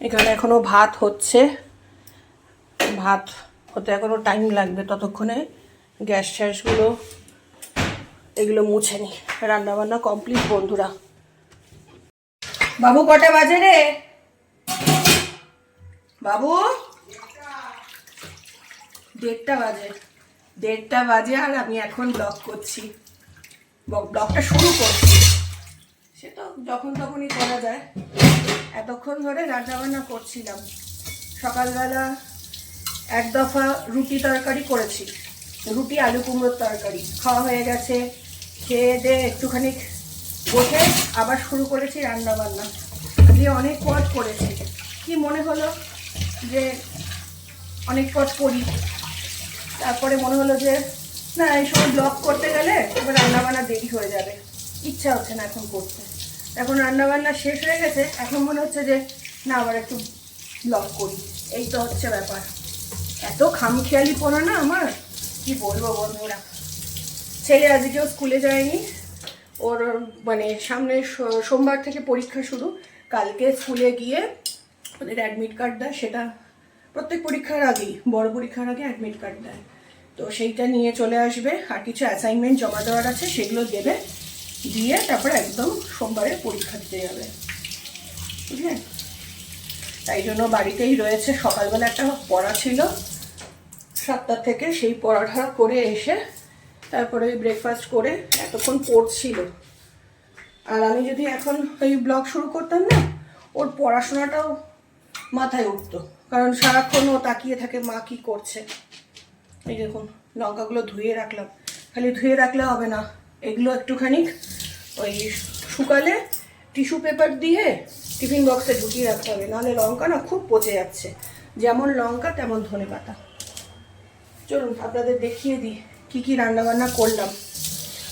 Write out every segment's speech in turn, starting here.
এখানে এখনও ভাত হচ্ছে। ভাত হতে এখনও টাইম লাগবে ততক্ষণে। গ্যাস ট্যাসগুলো এগুলো মুছে নি। রান্না বান্না কমপ্লিট বন্ধুরা। বাবু কটা বাজে রে? বাবু? দেড়টা বাজে। দেড়টা বাজে আর আমি এখন ব্লগ করছি। ব্লগটা শুরু করছি। সে তো যখন তখনই করা যায়। এতক্ষণ ধরে রান্না বান্না করছিলাম। সকালবেলা এক দফা রুটি তরকারি করেছি। রুটি, আলু কুমড়োর তরকারি। খাওয়া হয়ে গেছে। খেয়ে দিয়ে একটুখানি বসে আবার শুরু করেছি রান্না বান্না দিয়ে অনেক পট করেছি। কি মনে হলো যে অনেক পট করি? তারপরে মনে হলো যে, না, এই সময় ব্লগ করতে গেলে রান্নাবান্না দেরি হয়ে যাবে। ইচ্ছা হচ্ছে না এখন করতে। এখন রান্নাবান্না শেষ হয়ে গেছে। এখন মনে হচ্ছে যে, না, আবার একটু ব্লগ করি। এই তো হচ্ছে ব্যাপার। এত খামখেয়ালি পড়া না আমার। কি বলব বন্ধুরা? ছেলে আজকেও স্কুলে যায়নি। ওর মানে সামনে সোমবার থেকে পরীক্ষা শুরু। কালকে স্কুলে গিয়ে ওদের অ্যাডমিট কার্ড দেয়। সেটা প্রত্যেক পরীক্ষার আগেই, বড় পরীক্ষার আগে অ্যাডমিট কার্ড দেয়। তো সেইটা নিয়ে চলে আসবে। আর কিছু অ্যাসাইনমেন্ট জমা দেওয়ার আছে, সেগুলো দেবে। দিয়ে তারপরে একদম সোমবারে পরীক্ষা দিতে যাবে। তাই জন্য বাড়িতেই রয়েছে। সকালবেলা একটা পড়া ছিল। সাতটা থেকে সেই পড়াটা করে এসে তারপরে ওই ব্রেকফাস্ট করে এতক্ষণ পড়ছিল। আর আমি যদি এখন ওই ব্লগ শুরু করতাম না, ওর পড়াশোনাটাও মাথায় উঠতো। কারণ সারাক্ষণ ও তাকিয়ে থাকে, মা কি করছে? এই দেখুন, লঙ্কাগুলো ধুয়ে রাখলাম। খালি ধুয়ে রাখলে হবে না। এগুলো একটুখানি ওই শুকালে টিস্যু পেপার দিয়ে টিফিন বক্সে ঢুকিয়ে রাখতে হবে। নাহলে লঙ্কা না খুব পচে যাচ্ছে। যেমন লঙ্কা, তেমন ধনে পাতা। চলুন, আপনাদের দেখিয়ে দিই কী কী রান্নাবান্না করলাম।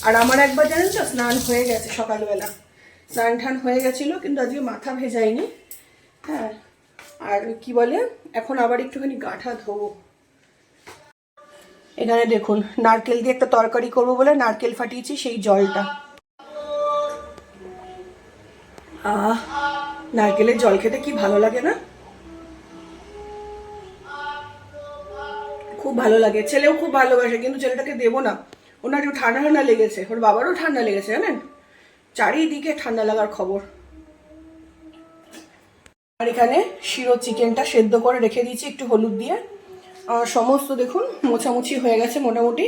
আর আমার একবার জানেন তো, স্নান হয়ে গেছে সকালবেলা। স্নান টান হয়ে গেছিল, কিন্তু আজকে মাথা ভেজাইনি হ্যাঁ আর কি বলে, এখন আবার একটুখানি গাঁঠা ধোবো। এখানে দেখুন, নারকেল দিয়ে একটা তরকারি করব বলে নারকেল ফাটিয়েছি সেই জলটা। আহ, নারকেলের জল খেতে কি ভালো লাগে না? খুব ভালো লাগে। ছেলেও খুব ভালোবাসে, কিন্তু ছেলেটাকে দেবো না। ওনার একটু ঠান্ডা ঠান্ডা লেগেছে। ওর বাবারও ঠান্ডা লেগেছে, জানেন? চারিদিকে ঠান্ডা লাগার খবর। আর এখানে শিরো চিকেনটা সেদ্ধ করে রেখে দিয়েছি, একটু হলুদ দিয়ে। সমস্ত দেখুন, মোছামুছি হয়ে গেছে মোটামুটি।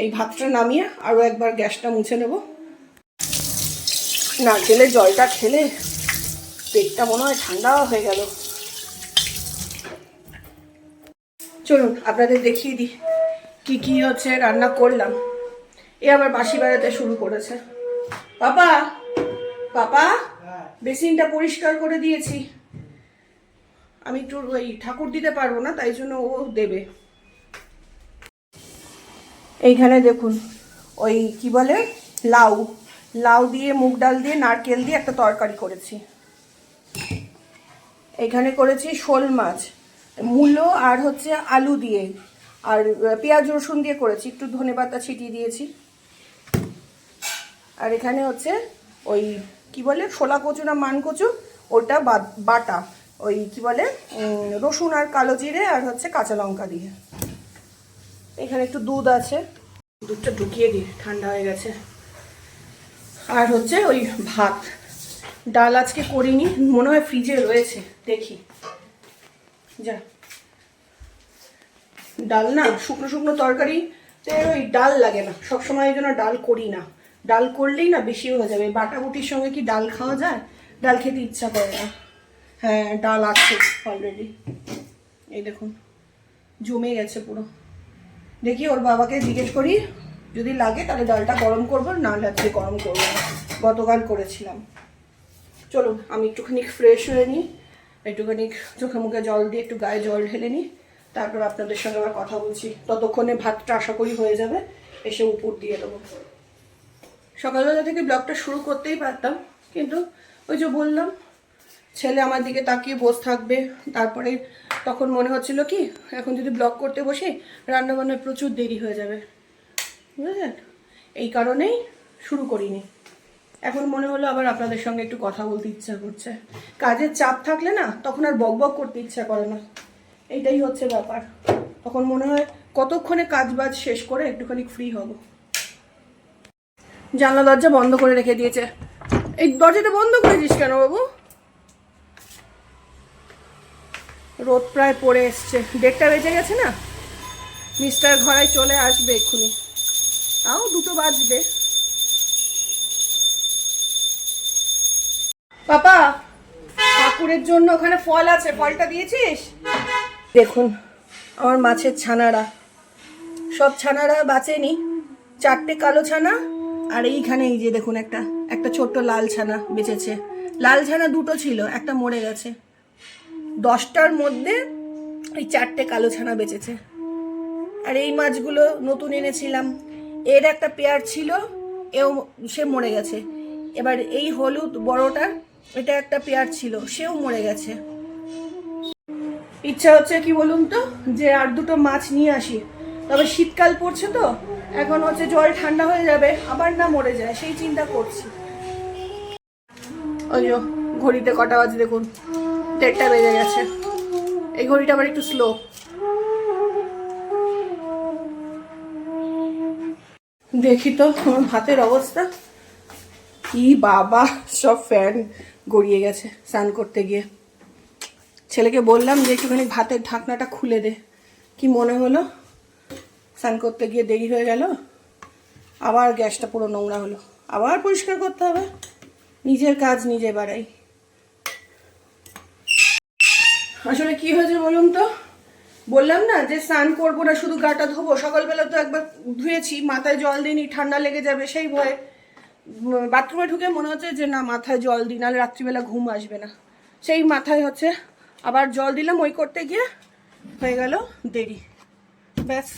এই ভাতটা নামিয়ে আরও একবার গ্যাসটা মুছে নেব। নারকেলের জলটা খেলে পেটটা মনে হয় ঠান্ডা হয়ে গেল। চলুন, আপনাদের দেখিয়ে দিই কি কি হচ্ছে, রান্না করলাম। এ আবার বাসি বেড়াতে শুরু করেছে। পাপা পাপা, বেসিনটা পরিষ্কার করে দিয়েছি। আমি একটু ওই ঠাকুর দিতে পারব না, তাই জন্য ও দেবে। এইখানে দেখুন, ওই কি বলে? লাউ। লাউ দিয়ে মুগ ডাল দিয়ে নারকেল দিয়ে একটা তরকারি করেছি। এখানে করেছি শোল মাছ। মূলো আর হচ্ছে আলু দিয়ে। আর পেঁয়াজ রসুন দিয়ে করেছি, একটু ধনে পাতা ছিটিয়ে দিয়েছি। আর এখানে হচ্ছে ওই কি বলে? শোলা কচু না মান কচু ওটা বাটা। ওই কি বলে রসুন আর কালো জিরে আর হচ্ছে কাঁচা লঙ্কা দিয়ে। এখানে একটু দুধ আছে। দুধটা ঢুকিয়ে দিই, ঠান্ডা হয়ে গেছে। আর হচ্ছে ওই ভাত। ডাল আজকে করিনি, মনে হয় ফ্রিজে রয়েছে, দেখি। যা। ডাল না, শুকনো শুকনো তরকারিতে ওই ডাল লাগে না, সবসময় এই জন্য ডাল করি না। ডাল করলেই না বেশি হয়ে যাবে বাটাবুটির সঙ্গে কি ডাল খাওয়া যায়? ডাল খেতে ইচ্ছা করে না। হ্যাঁ ডাল আছে অলরেডি এই দেখুন, জমে গেছে পুরো। দেখি ওর বাবাকে জিজ্ঞেস করি, যদি লাগে তাহলে ডালটা গরম করব নাহলে আজকে গরম করব না। গতকাল করেছিলাম। চলুন আমি একটুখানি ফ্রেশ হয়ে নিই, একটুখানি চোখে মুখে জল দিয়ে একটু গায়ে জল ঢেলে নিই, তারপর আপনাদের সঙ্গে আবার কথা বলছি। ততক্ষণে ভাতটা আশা করি হয়ে যাবে, এসে উপর দিয়ে দেবো। সকালবেলা থেকে ব্লগটা শুরু করতেই পারতাম, কিন্তু ওই যে বললাম ছেলে আমার দিকে তাকিয়ে বসে থাকবে। তারপরে তখন মনে হচ্ছিল কি, এখন যদি ব্লগ করতে বসি, রান্নাবান্নায় প্রচুর দেরি হয়ে যাবে। বুঝলেন? এই কারণেই শুরু করিনি। এখন মনে হলো আবার আপনাদের সঙ্গে একটু কথা বলতে ইচ্ছা করছে। কাজের চাপ থাকলে না, তখন আর বক বক করতে ইচ্ছা করে না। এইটাই হচ্ছে ব্যাপার। তখন মনে হয় কতক্ষণে কাজ বাজ শেষ করে একটুখানি ফ্রি হব। জানলা দরজা বন্ধ করে রেখে দিয়েছে। এই দরজাটা বন্ধ করেছিস কেন বাবু? রোদ প্রায় পড়ে এসছে। দেড়টা বেজে গেছে না? মিস্টার ঘরায় চলে আসবে এক্ষুনি। তাও দুটো বাজবে। পাপা, ঠাকুরের জন্য ওখানে ফল আছে। ফলটা দিয়েছিস? দেখুন, আমার মাছের ছানারা। সব ছানারা বাঁচেনি। চারটে কালো ছানা, আর এইখানে এই যে দেখুন একটা একটা ছোট্ট লাল ছানা বেঁচেছে। লাল ছানা দুটো ছিল, একটা মরে গেছে। দশটার মধ্যে এই চারটে কালো ছানা বেঁচেছে। আর এই মাছগুলো নতুন এনেছিলাম। এর একটা পেয়ার ছিল, এও সে মরে গেছে। এবার এই হলুদ বড়টা এটা একটা পেয়ার ছিল, সেও মরে গেছে। ইচ্ছা হচ্ছে কি বলুন তো, যে আর দুটো মাছ নিয়ে আসি। তবে শীতকাল পড়ছে তো, এখন হচ্ছে জল ঠান্ডা হয়ে যাবে, আবার না মরে যায়, সেই চিন্তা করছি। ওই ঘড়িতে কটা বাজে দেখুন। দেড়টা বেজে গেছে। এই ঘড়িটা আবার একটু স্লো দেখি তো, আমার ভাতের অবস্থা। কি বাবা, সব ফ্যান গড়িয়ে গেছে স্নান করতে গিয়ে। ছেলেকে বললাম যে একটুখানি ভাতের ঢাকনাটা খুলে দে। কি মনে হলো? স্নান করতে গিয়ে দেরি হয়ে গেল। আবার গ্যাসটা পুরো নোংরা হলো। আবার পরিষ্কার করতে হবে। নিজের কাজ নিজে বাড়াই। আসলে কি হয়েছে বলুন তো? বললাম না যে স্নান করব না, শুধু গাটা ধোবো। সকালবেলা তো একবার ধুয়েছি, মাথায় জল দিইনি, ঠান্ডা লেগে যাবে সেই ভয়ে। বাথরুমে ঢুকে মনে হচ্ছে যে না, মাথায় জল দিই, নাহলে রাত্রিবেলা ঘুম আসবে না। সেই মাথায় হচ্ছে, আবার জল দিলাম, ওই করতে গিয়ে হয়ে গেল দেরি। ব্যাস,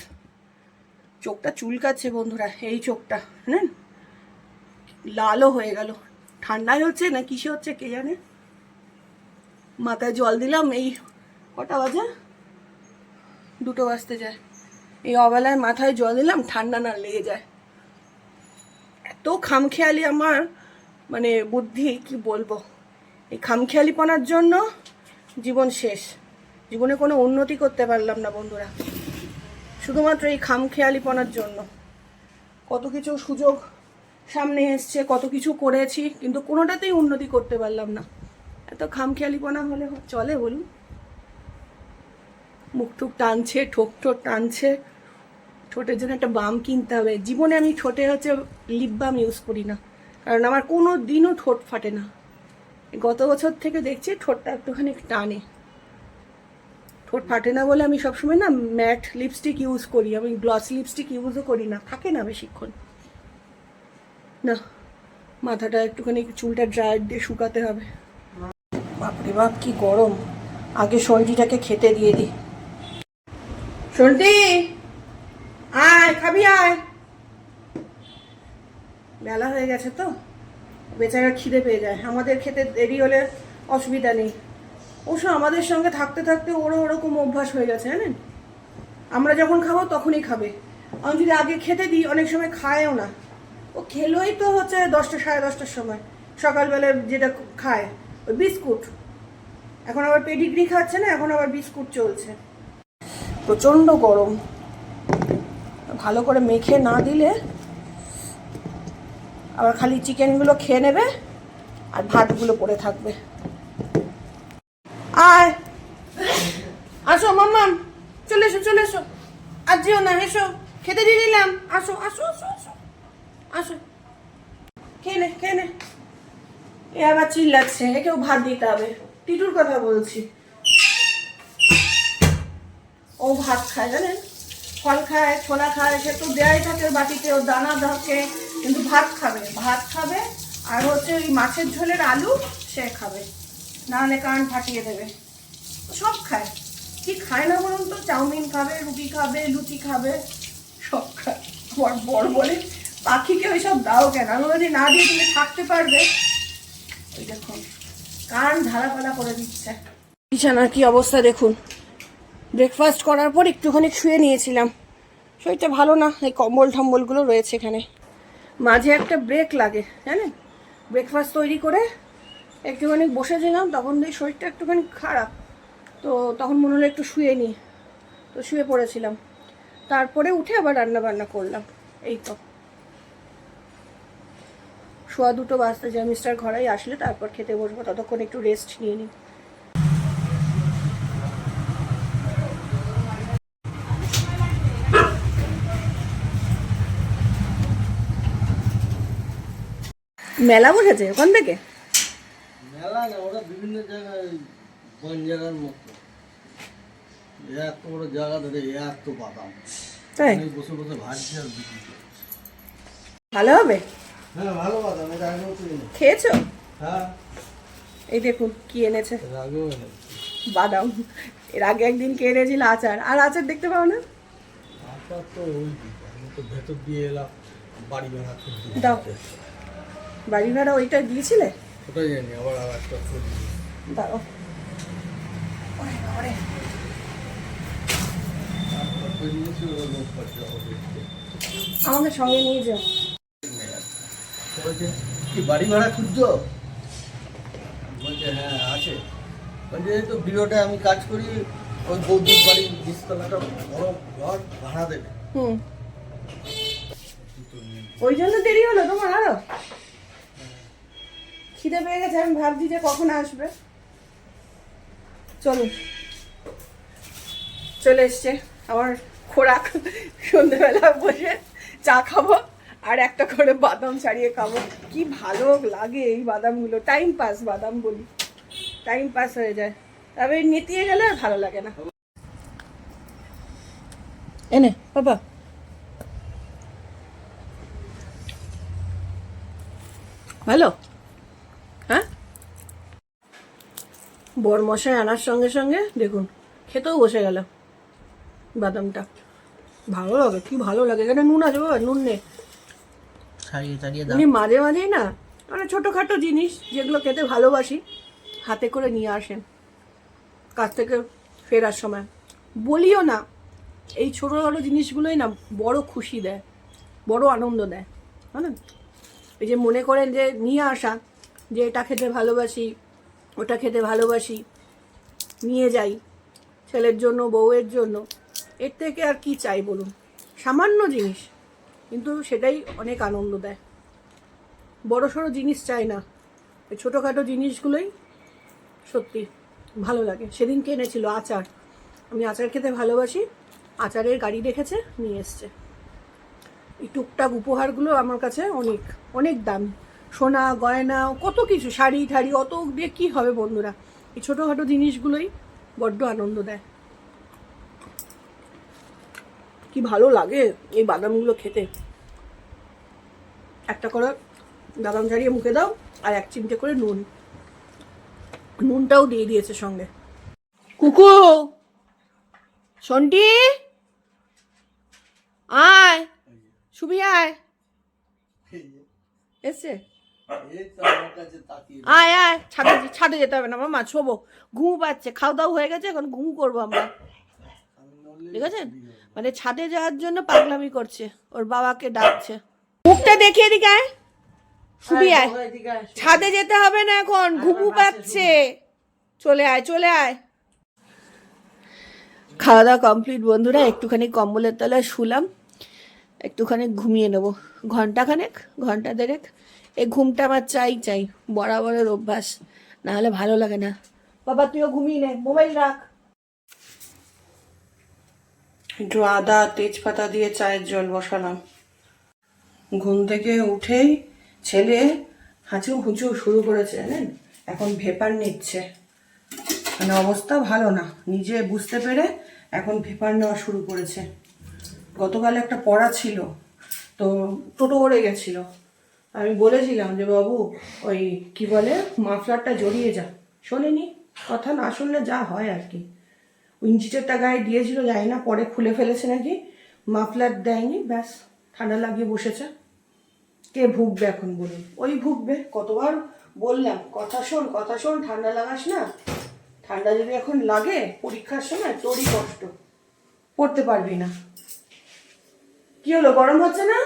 চোখটা চুলকাচ্ছে বন্ধুরা, এই চোখটা হ্যাঁ লালও হয়ে গেল। ঠান্ডায় হচ্ছে না, কিসে হচ্ছে কে জানে? মাথায় জল দিলাম, এই কটা বাজে? দুটো বাজতে যায়। এই অবেলায় মাথায় জল দিলাম, ঠান্ডা না লেগে যায়। এত খামখেয়ালি আমার মানে বুদ্ধি, কি বলব? এই খামখেয়ালিপনার জন্য জীবন শেষ। জীবনে কোনো উন্নতি করতে পারলাম না বন্ধুরা। শুধুমাত্র এই খামখেয়ালিপনার জন্য। কত কিছু সুযোগ সামনে এসছে, কত কিছু করেছি, কিন্তু কোনোটাতেই উন্নতি করতে পারলাম না। এত খামখেয়ালিপনা হলে চলে বলুন। মুখ টুক টানছে ঠোক ঠোক টানছে। ঠোঁটের জন্য একটা বাম কিনতে হবে। জীবনে আমি ঠোঁটে হচ্ছে লিপ বাম ইউজ করি না। কারণ আমার কোনো দিনও ঠোঁট ফাটে না। গত বছর থেকে দেখছি ঠোঁটটা একটুখানি টানে। ঠোঁট ফাটে না বলে আমি সবসময় না ম্যাট লিপস্টিক ইউজ করি। আমি গ্লস লিপস্টিক ইউজও করি না। থাকে না বেশিক্ষণ। না, মাথাটা একটুখানি চুলটা ড্রায়ার দিয়ে শুকাতে হবে। বাপরে বাপ, কি গরম। আগে সন্ধিটাকে খেতে দিয়ে দিই সন্টি আয়, খাবি, আয়। বেলা হয়ে গেছে তো। বেচারা খিদে পেয়ে যায়। আমাদের খেতে দেরি হলে অসুবিধা নেই। অবশ্য আমাদের সঙ্গে থাকতে থাকতে ওরও ওরকম অভ্যাস হয়ে গেছে, জানেন? আমরা যখন খাব তখনই খাবে। আমি যদি আগে খেতে দিই, অনেক সময় খায়ও না। ও খেলোই তো হচ্ছে দশটা, সাড়ে দশটার সময়। সকালবেলা যেটা খায়। ওই বিস্কুট। এখন আবার পেডিগ্রি খাচ্ছে না, এখন আবার বিস্কুট চলছে। প্রচণ্ড গরম। ভালো করে মেখে না দিলে আবার খালি চিকেনগুলো খেয়ে নেবে আর ভাতগুলো পড়ে থাকবে। আয়। আসো মাম্মাম, চলে এসো চলে এসো। আর যেও না, এসো। খেতে দিয়ে দিলাম। আসো আসো আসো আসো। আসো। খেয়ে নে খেয়ে নে। এ আবার চিল্লাচ্ছে একেও ভাত দিতে হবে। টিটুর কথা বলছি। ও ভাত খায়, জানেন? ফল খায়, ছোলা খায়, সে তো দেয়াই থাকে বাটিতে ও দানা থাকে, কিন্তু ভাত খাবে। ভাত খাবে, আর হচ্ছে ওই মাছের ঝোলের আলু, সে খাবে। নাহলে কান ফাটিয়ে দেবে। সব খায়। কি খায় না বলুন তো? চাউমিন খাবে, রুটি খাবে, লুচি খাবে, সব খায়। আমার বর বলে, পাখিকে ওইসব দাও কেন? আমি যদি না, দিয়ে তুমি থাকতে পারবে। কান ঝালাপালা করে দিচ্ছে। বিছানার কি অবস্থা দেখুন। ব্রেকফাস্ট করার পর একটুখানি শুয়ে নিয়েছিলাম। শরীরটা ভালো না, এই কম্বল টম্বলগুলো রয়েছে এখানে। মাঝে একটা ব্রেক লাগে, জানেন? ব্রেকফাস্ট তৈরি করে একটুখানি বসেছিলাম, তখন দেখি শরীরটা একটুখানি খারাপ। তো তখন মনে হলো একটু শুয়ে নিই। তো শুয়ে পড়েছিলাম। তারপরে উঠে আবার রান্না বান্না করলাম। এই তো। শোয়া দুটো বাজতে যায় মিস্টার ঘরাই আসলে তারপর খেতে বসবো ততক্ষণ একটু রেস্ট নিয়ে নিই। মেলা বসেছে ওখান থেকে? মেলা না ওরা বিভিন্ন জায়গায় বন জায়গার মতো। এত বড় জায়গা ধরে এত বাদাম। তাই? বসে বসে ভাজছি আর ভালো হবে? হ্যাঁ খেয়েছো। হ্যাঁ। এই দেখুন কি এনেছে। বাদাম। এর আগে একদিন কে এনেছিল? আচার। আর আচার দেখতে পাও না? বাড়ি ভাড়া ওইটা দিয়েছিলে? ওটাই জানি আবার আর একটা হবে আমাকে সঙ্গে নিয়ে যাও। বলছে কি বাড়ি ভাড়া খুঁজছো? বলছে হ্যাঁ আছে। বলছে তো বিরোটে আমি কাজ করি ওই বৌদির বাড়ির বিস্তলাটা বড় ঘর ভাড়া দেবে। ওই জন্য দেরি হলো তোমার আরও? খিদে পেয়ে গেছে আমি ভাবছি যে কখন আসবে। চলুন চলে এসছে আমার খোরাক সন্ধ্যেবেলা বসে চা খাব। আর একটা করে বাদাম ছাড়িয়ে খাব। কি ভালো লাগে এই বাদামগুলো। টাইম পাস বাদাম বলি। টাইম পাস হয়ে যায়। তবে নেতিয়ে গেলে আর ভালো লাগে না। এনে, বাবা। ভালো? হ্যাঁ? বর মশাই আনার সঙ্গে সঙ্গে, দেখুন, খেতেও বসে গেল বাদামটা। ভালো লাগে, কি ভালো লাগে। এখানে নুন আছে, বাবা, নুন নেই ছাড়িয়ে ছাড়িয়ে উনি মাঝে মাঝেই না মানে ছোটোখাটো জিনিস যেগুলো খেতে ভালোবাসি, হাতে করে নিয়ে আসেন। কাছ থেকে ফেরার সময়। বলিও না, এই ছোটোখাটো জিনিসগুলোই না বড় খুশি দেয়, বড় আনন্দ দেয় জানেন এই যে মনে করেন যে নিয়ে আসা, যে এটা খেতে ভালোবাসি, ওটা খেতে ভালোবাসি, নিয়ে যাই, ছেলের জন্য, বউয়ের জন্য, এর থেকে আর কি চাই বলুন? সামান্য জিনিস। কিন্তু সেটাই অনেক আনন্দ দেয়। বড় সড়ো জিনিস চাই না। এই ছোটোখাটো জিনিসগুলোই সত্যি ভালো লাগে। সেদিন এনেছিল আচার। আমি আচার খেতে ভালোবাসি। আচারের গাড়ি রেখেছে নিয়ে এসছে। এই টুকটাক উপহারগুলো আমার কাছে অনেক অনেক দাম। সোনা, গয়না, কত কিছু, শাড়ি, ঠাড়ি, অত দিয়ে কী হবে বন্ধুরা? এই ছোটোখাটো জিনিসগুলোই বড্ড আনন্দ দেয়। কি ভালো লাগে এই বাদামগুলো খেতে? একটা করে বাদাম ছাড়িয়ে মুখে দাও আর এক চিমটে করে নুন। নুনটাও দিয়ে দিয়েছে সঙ্গে। কুকু! সন্টি! আয়! সুবি আয়! তাকিয়ে আয় আয়! ছাদে ছাদে যেতে হবে না, মা ছোবো ঘুম পাচ্ছে, খাওয়া দাওয়া হয়ে গেছে, এখন ঘুম করব আমরা। ঠিক আছে? মানে ছাদে যাওয়ার জন্য পাগলামি করছে। ওর বাবাকে ডাকছে। মুখটা দেখিয়ে দিকে আয়। শুবি আয় ছাদে যেতে হবে না এখন। ঘুমু পাচ্ছে চলে আয় চলে আয়। খাওয়া দাওয়া কমপ্লিট বন্ধুরা একটুখানি কম্বলের তলায় শুলাম। একটুখানি ঘুমিয়ে নেব। ঘণ্টা খানেক ঘণ্টা দেড়েক। এই ঘুমটা আমার চাই চাই। বরাবরের অভ্যাস। না হলে ভালো লাগে না। বাবা তুইও ঘুমিয়ে নে। মোবাইল রাখ। একটু আদা, তেজপাতা দিয়ে চায়ের জল বসালাম। ঘুম থেকে উঠেই ছেলে হাঁচু হুঁচু শুরু করেছে, জানেন? এখন ভেপার নিচ্ছে। মানে অবস্থা ভালো না। নিজে বুঝতে পেরে এখন ভেপার নেওয়া শুরু করেছে। গতকাল একটা পড়া ছিল, তো টোটো করে গেছিল। আমি বলেছিলাম যে, বাবু, ওই কি বলে, মাফলারটা জড়িয়ে যা। শোনেনি। কথা না শুনলে যা হয় আর কি। উইঞ্চিটারটা গায়ে দিয়েছিল, জানি না, পরে খুলে ফেলেছে নাকি। মাফলার দেয়নি, ব্যাস, ঠান্ডা লাগিয়ে বসেছে। কে ভুগবে এখন বলুন? ওই ভুগবে, কতবার বললাম, কথা শোন কথা শোন, ঠান্ডা লাগাস না। ঠান্ডা যদি এখন লাগে, পরীক্ষার সময় তোরই কষ্ট। পড়তে পারবি না। কি হলো, গরম হচ্ছে না?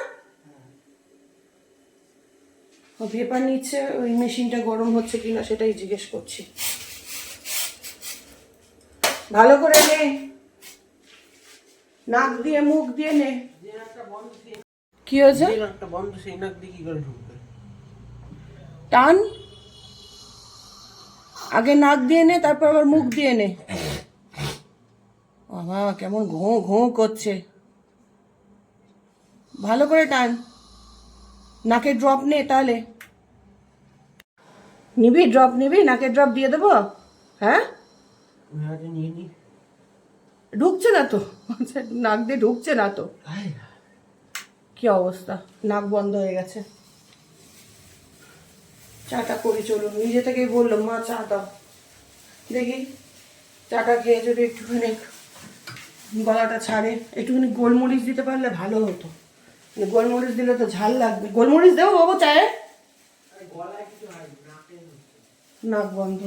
ভেপার নিচ্ছে, ওই মেশিনটা গরম হচ্ছে কিনা সেটাই জিজ্ঞেস করছি। ভালো করে নে। নাক দিয়ে মুখ দিয়ে নে। কি হয়েছে? বন্ধ সেই নাক দিয়ে কি করে ঢুকবে? টান। আগে নাক দিয়ে নে তারপর আবার মুখ দিয়ে নে। বাবা কেমন ঘো ঘো করছে। ভালো করে টান। নাকে ড্রপ নে তাহলে। নিবি ড্রপ নিবি? নাকে ড্রপ দিয়ে দেবো? হ্যাঁ? নিয়ে নি। ঢুকছে না তো? নাক দিয়ে ঢুকছে না তো? কি অবস্থা? নাক বন্ধ হয়ে গেছে। চাটা করি চলুন। নিজে থেকেই বললাম মা চা দাও। দেখি চাটা খেয়ে যদি একটুখানি গলাটা ছাড়ে একটুখানি গোলমরিচ দিতে পারলে ভালো হতো। গোলমরিচ দিলে তো ঝাল লাগবে। গোলমরিচ দেবো বাবু চায়ে? নাক বন্ধ।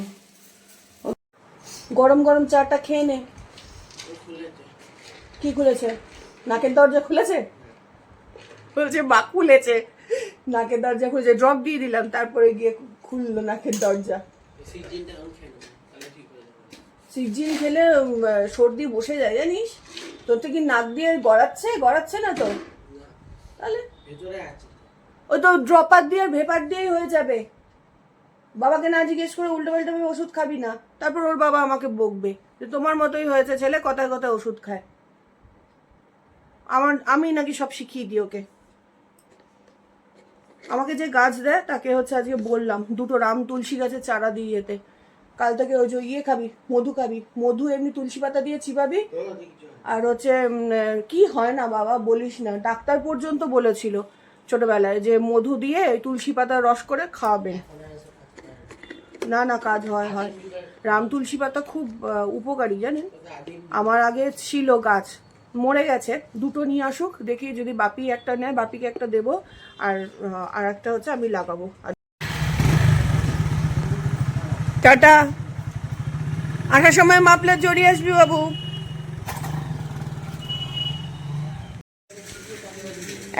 গরম গরম চাটা খেয়ে নে। কি খুলেছে? নাকের দরজা খুলেছে? বলছে বা খুলেছে। নাকের দরজা খুলেছে। ড্রপ দিয়ে দিলাম তারপরে গিয়ে খুললো নাকের দরজা। সিজিন খেলে সর্দি বসে যায় জানিস? তোর তো কি নাক দিয়ে গড়াচ্ছে? গড়াচ্ছে না তো? তাহলে? ওই তো ড্রপার দিয়ে ভেপার দিয়েই হয়ে যাবে। বাবাকে না জিজ্ঞেস করে উল্টো পাল্টা ওষুধ খাবি না। তারপর ওর বাবা আমাকে বকবে যে তোমার মতোই হয়েছে ছেলে, কথায় কথায় ওষুধ খায়। আমার আমি নাকি সব শিখিয়ে দিই ওকে। আমাকে যে গাছ দেয়, তাকে হচ্ছে আজকে বললাম, দুটো রাম তুলসী গাছের চারা দিয়ে যেতে কাল থেকে ওই যে ইয়ে খাবি, মধু খাবি। মধু এমনি তুলসী পাতা দিয়ে চিবাবি, আর হচ্ছে কি হয় না বাবা, বলিস না। ডাক্তার পর্যন্ত বলেছিল ছোটবেলায় যে মধু দিয়ে তুলসী পাতার রস করে খাওয়াবেন। না না, কাজ হয় হয়। রাম তুলসী পাতা খুব উপকারী, জানেন? আমার আগে ছিল গাছ, মরে গেছে, দুটো নিয়ে আসুক, দেখি যদি বাপি একটা নেয়, বাপিকে একটা দেবো, আর আর একটা হচ্ছে আমি লাগাবো। টাটা। আসার সময় মাপলার জড়িয়ে আসবি বাবু।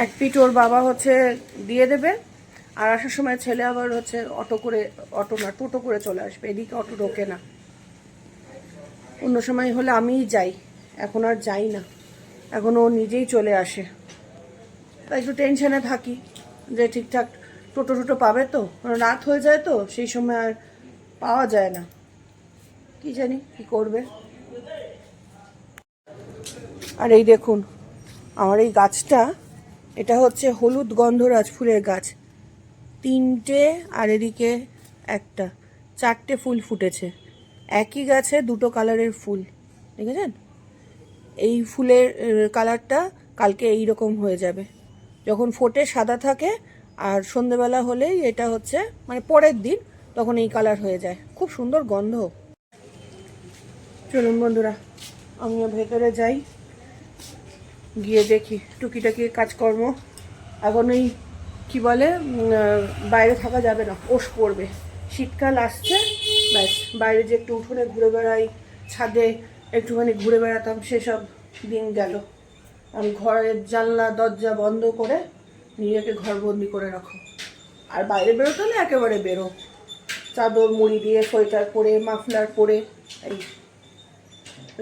এক পিঠ ওর বাবা হচ্ছে দিয়ে দেবে। আর আসার সময় ছেলে আবার হচ্ছে অটো করে, অটো না, টোটো করে চলে আসবে। এদিকে অটো ঢোকে না। অন্য সময় হলে আমিই যাই। এখন আর যাই না। এখন ও নিজেই চলে আসে। তাই একটু টেনশনে থাকি যে ঠিকঠাক টোটো টোটো পাবে তো? রাত হয়ে যায় তো, সেই সময় আর পাওয়া যায় না। কি জানি, কি করবে? আর এই দেখুন, আমার এই গাছটা, এটা হচ্ছে হলুদ গন্ধরাজ ফুলের গাছ। তিনটে, আর এদিকে একটা। চারটে ফুল ফুটেছে। একই গাছে দুটো কালারের ফুল, দেখেছেন? এই ফুলের কালারটা কালকে এই রকম হয়ে যাবে। যখন ফোটে সাদা থাকে, আর সন্ধেবেলা হলেই এটা হচ্ছে মানে পরের দিন তখন এই কালার হয়ে যায়। খুব সুন্দর গন্ধ। চলুন বন্ধুরা, আমিও ভেতরে যাই। গিয়ে দেখি টুকিটাকি কাজকর্ম। এখন এই কি বলে বাইরে থাকা যাবে না, ওষ পড়বে। শীতকাল আসছে, ব্যাস, বাইরে যে একটু উঠোনে ঘুরে বেড়াই, ছাদে একটুখানি ঘুরে বেড়াতাম, সেসব দিন গেল। আমি ঘরের জানলা, দরজা বন্ধ করে নিজেকে ঘরবন্দি করে রাখো। আর বাইরে বেরোতে একেবারে বেরো। চাদর, মুড়ি দিয়ে সোয়েটার পরে, মাফলার পরে, এই।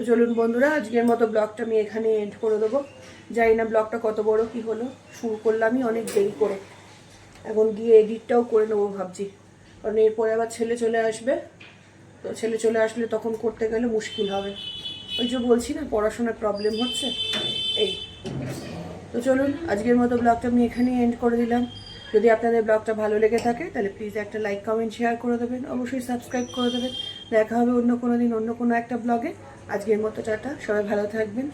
চলুন বন্ধুরা, আজকের মতো ব্লগটা আমি এখানে এন্ড করে দেবো। জানি না ব্লগটা কত বড়, কি হলো, শুরু করলামই অনেক দেরি করে। এখন গিয়ে এডিটটাও করে নেব ভাবছি। কারণ এরপরে আবার ছেলে চলে আসবে। তো ছেলে চলে আসলে তখন করতে গেলে মুশকিল হবে। ওই যে বলছি না, পড়াশোনার প্রবলেম হচ্ছে। এই। তো চলুন, আজকের মতো ব্লগটা আমি এখানেই এন্ড করে দিলাম। যদি আপনাদের ব্লগটা ভালো লেগে থাকে, তাহলে প্লিজ একটা লাইক কমেন্ট শেয়ার করে দেবেন। অবশ্যই সাবস্ক্রাইব করে দেবেন। দেখা হবে অন্য কোনো দিন অন্য কোনো একটা ব্লগে আজকের মতো টাটা, সবাই ভালো থাকবেন।